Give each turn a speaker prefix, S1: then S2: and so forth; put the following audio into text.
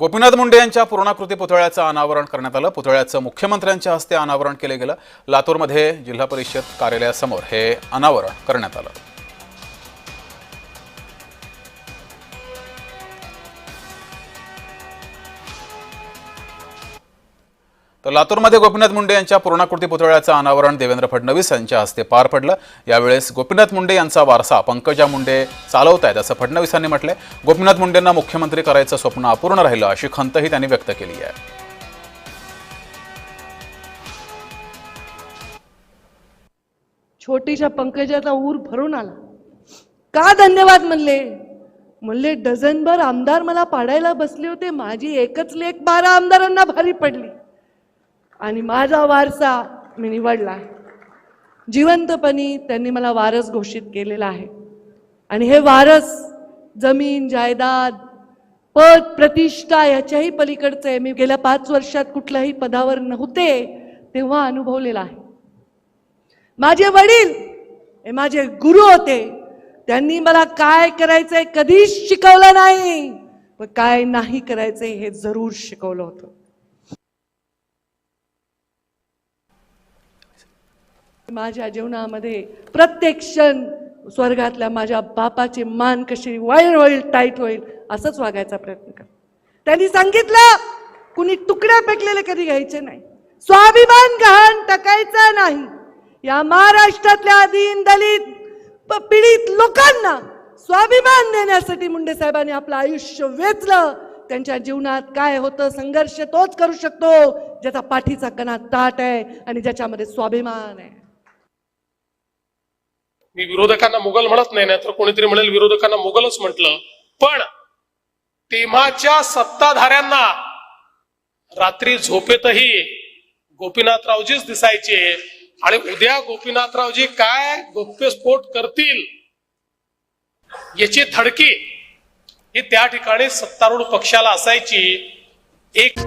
S1: गोपीनाथ मुंडे यांच्या पूर्णाकृती पुतळ्याचं अनावरण करण्यात आलं. पुतळ्याचं मुख्यमंत्र्यांच्या हस्ते अनावरण केलं गेलं. लातूरमध्ये जिल्हा परिषद कार्यालयासमोर हे अनावरण करण्यात आलं. तर लातूरमध्ये गोपीनाथ मुंडे यांच्या पूर्णाकृती पुतळ्याचं अनावरण देवेंद्र फडणवीस यांच्या हस्ते पार पडलं. यावेळेस गोपीनाथ मुंडे यांचा वारसा पंकजा मुंडे चालवत आहेत असं फडणवीसांनी म्हटलंय. गोपीनाथ मुंडेंना मुख्यमंत्री करायचं स्वप्न अपूर्ण राहिलं अशी खंतही त्यांनी व्यक्त केली आहे.
S2: छोटीशा पंकजाचा ऊर भरून आला. का धन्यवाद म्हणले? म्हणले डझनभर आमदार मला पाडायला बसले होते. माझी एकच लेख बारा आमदारांना भारी पडली. आणि माझा वारसा मी निवडला. जिवंतपणी त्यांनी मला वारस घोषित केलेला आहे. आणि हे वारस जमीन जायदाद पद प्रतिष्ठा याच्याही पलीकडचं आहे मी गेल्या पाच वर्षात कुठल्याही पदावर नव्हते तेव्हा अनुभवलेला आहे. माझे वडील हे माझे गुरु होते. त्यांनी मला काय करायचंय कधीच शिकवलं नाही. पण काय नाही करायचंय हे जरूर शिकवलं होतं. माझ्या जीवनामध्ये प्रत्येक क्षण स्वर्गातल्या माझ्या बापाची मान कशी वाईल होईल टाईट होईल असंच वागायचा प्रयत्न कर. त्यांनी सांगितलं कुणी तुकड्या पेकलेले कधी घ्यायचे नाही. स्वाभिमान गहाण टाकायचा नाही. या महाराष्ट्रातल्या दीन दलित पीडित लोकांना स्वाभिमान देण्यासाठी मुंडे साहेबांनी आपलं आयुष्य वेचलं. त्यांच्या जीवनात काय होतं संघर्ष तोच करू शकतो ज्याचा पाठीचा कणा ताट आहे आणि ज्याच्यामध्ये स्वाभिमान आहे.
S3: मी विरोधकांना मुघल म्हणत नाही तर कोणीतरी म्हणेल विरोधकांना मुघलच म्हटलं. पण तेव्हाच्या सत्ताधाऱ्यांना रात्री झोपेतही गोपीनाथरावजीच दिसायचे. आणि उद्या गोपीनाथरावजी काय गोप्यस्फोट करतील याची धडकी ही त्या ठिकाणी सत्तारूढ पक्षाला असायची. एक